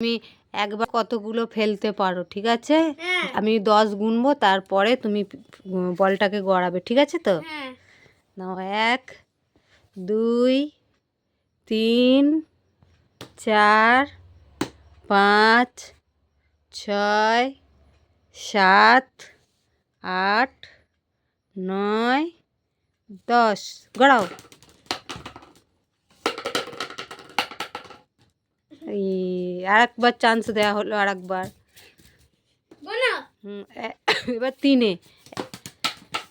তুমি একবার কতগুলো ফেলতে পারো ঠিক আছে? হ্যাঁ। আমি দশ গুনবো তারপরে তুমি বলটাকে গড়াবে ঠিক আছে তো? হ্যাঁ। নাও এক দুই তিন চার পাঁচ ছয় সাত আট নয় দশ। গড়াও। আর একবার চান্স দেওয়া হলো আর একবার। হুম, এবার তিনে।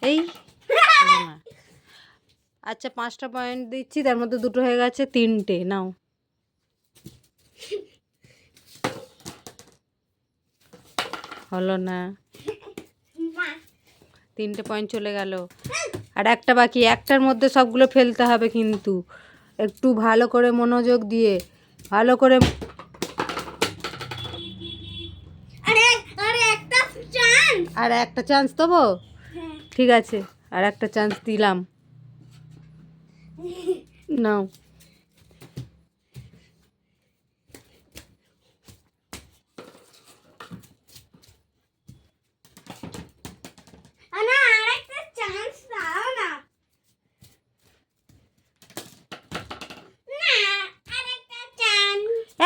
এই। আচ্ছা পাঁচটা পয়েন্ট দিচ্ছি তার মধ্যে দুটো হয়ে গেছে তিনটে নাও। হলো না। তিনটে পয়েন্ট চলে গেল। আর একটা বাকি একটার মধ্যে সবগুলো ফেলতে হবে কিন্তু। একটু ভালো করে মনোযোগ দিয়ে ভালো করে আরে আরে একটা চান্স আর একটা চান্স দেবো? হ্যাঁ। ঠিক আছে আর একটা চান্স দিলাম। নাও।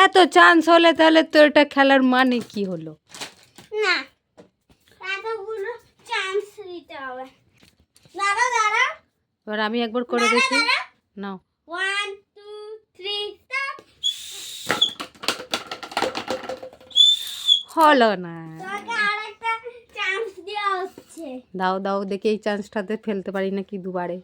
এত চান্স হলে তাহলে তো এটা খেলার মানে কি হলো? না। এবার আমি একবার করে দেখি। নাও। ওয়ান টু থ্রি হলো না। দাও দাও দেখি এই চান্সটাতে ফেলতে পারি নাকি দুবারে।